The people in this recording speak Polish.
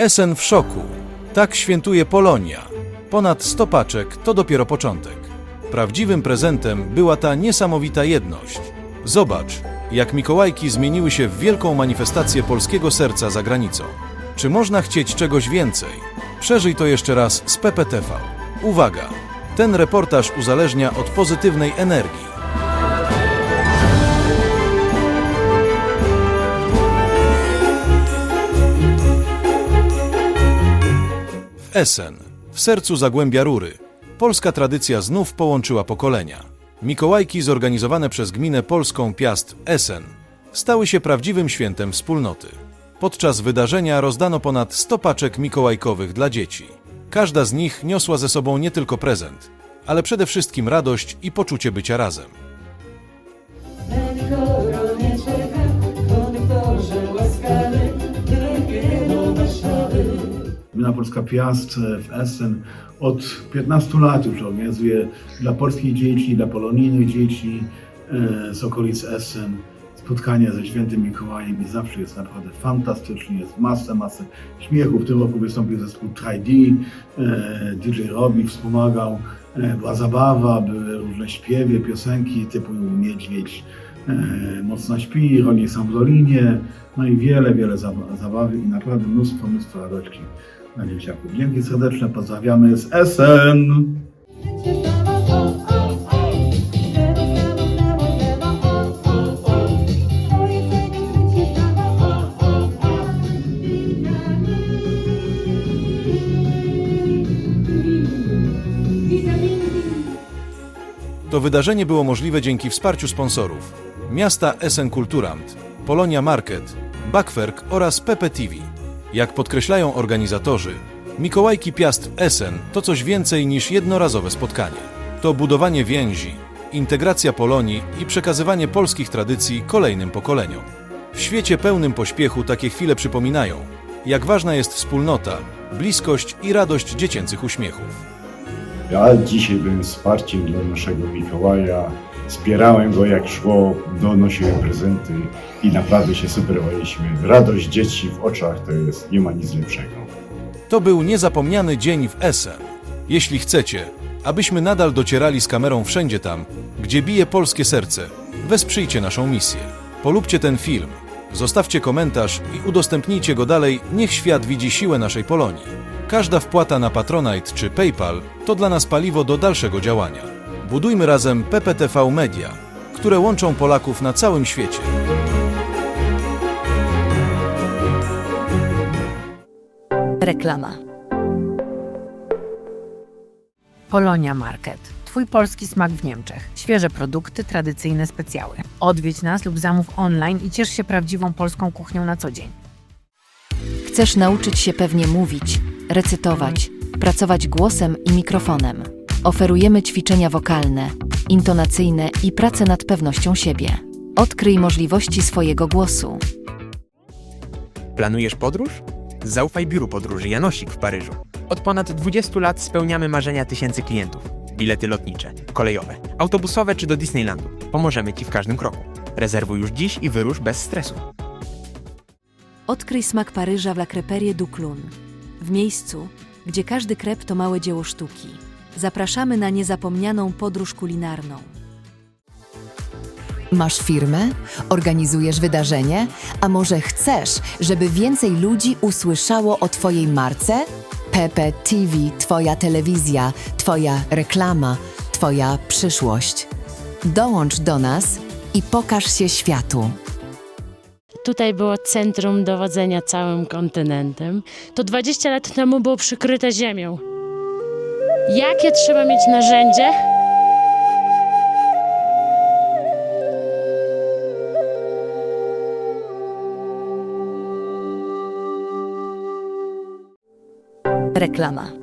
Essen w szoku. Tak świętuje Polonia. Ponad 100 paczek to dopiero początek. Prawdziwym prezentem była ta niesamowita jedność. Zobacz, jak Mikołajki zmieniły się w wielką manifestację polskiego serca za granicą. Czy można chcieć czegoś więcej? Przeżyj to jeszcze raz z PPTV. Uwaga! Ten reportaż uzależnia od pozytywnej energii. Essen, w sercu Zagłębia Rury, polska tradycja znów połączyła pokolenia. Mikołajki zorganizowane przez gminę polską Piast Essen stały się prawdziwym świętem wspólnoty. Podczas wydarzenia rozdano ponad 100 paczek mikołajkowych dla dzieci. Każda z nich niosła ze sobą nie tylko prezent, ale przede wszystkim radość i poczucie bycia razem. Gmina Polska Piast w Essen od 15 lat już organizuje dla polskich dzieci, dla polonijnych dzieci e, z okolic Essen spotkania ze świętym Mikołajem i zawsze jest naprawdę fantastycznie, jest masę, masę śmiechu. W tym roku wystąpił zespół 3D, e, DJ Robi wspomagał, e, była zabawa, były różne śpiewy, piosenki typu Niedźwiedź e, mocno śpi, Ronie sam w dolinie, no i wiele, wiele zabaw- zabawy i naprawdę mnóstwo, mnóstwo radości dla dzieciaków. Dzięki serdeczne, pozdrawiamy z Essen! To wydarzenie było możliwe dzięki wsparciu sponsorów miasta Essen Kulturant, Polonia Market, Backwerk oraz Pepe TV. Jak podkreślają organizatorzy, Mikołajki Piast Essen to coś więcej niż jednorazowe spotkanie. To budowanie więzi, integracja Polonii i przekazywanie polskich tradycji kolejnym pokoleniom. W świecie pełnym pośpiechu takie chwile przypominają, jak ważna jest wspólnota, bliskość i radość dziecięcych uśmiechów. Ja dzisiaj byłem wsparciem dla naszego Mikołaja. Wspierałem go jak szło, donosiłem prezenty i naprawdę się super bawiliśmy. Radość dzieci w oczach to jest, nie ma nic lepszego. To był niezapomniany dzień w Essen. Jeśli chcecie, abyśmy nadal docierali z kamerą wszędzie tam, gdzie bije polskie serce, wesprzyjcie naszą misję. Polubcie ten film, zostawcie komentarz i udostępnijcie go dalej, niech świat widzi siłę naszej Polonii. Każda wpłata na Patronite czy PayPal to dla nas paliwo do dalszego działania. Budujmy razem PPTV Media, które łączą Polaków na całym świecie. Reklama. Polonia Market. Twój polski smak w Niemczech. Świeże produkty, tradycyjne specjały. Odwiedź nas lub zamów online i ciesz się prawdziwą polską kuchnią na co dzień. Chcesz nauczyć się pewnie mówić, recytować, pracować głosem i mikrofonem. Oferujemy ćwiczenia wokalne, intonacyjne i pracę nad pewnością siebie. Odkryj możliwości swojego głosu. Planujesz podróż? Zaufaj biuru podróży Janosik w Paryżu. Od ponad 20 lat spełniamy marzenia tysięcy klientów. Bilety lotnicze, kolejowe, autobusowe czy do Disneylandu. Pomożemy Ci w każdym kroku. Rezerwuj już dziś i wyrusz bez stresu. Odkryj smak Paryża w La Creperie du Clun. W miejscu, gdzie każdy krep to małe dzieło sztuki. Zapraszamy na niezapomnianą podróż kulinarną. Masz firmę? Organizujesz wydarzenie? A może chcesz, żeby więcej ludzi usłyszało o Twojej marce? Pepe TV, Twoja telewizja, Twoja reklama, Twoja przyszłość. Dołącz do nas i pokaż się światu. Tutaj było centrum dowodzenia całym kontynentem. To 20 lat temu było przykryte ziemią. Jakie trzeba mieć narzędzie? Reklama.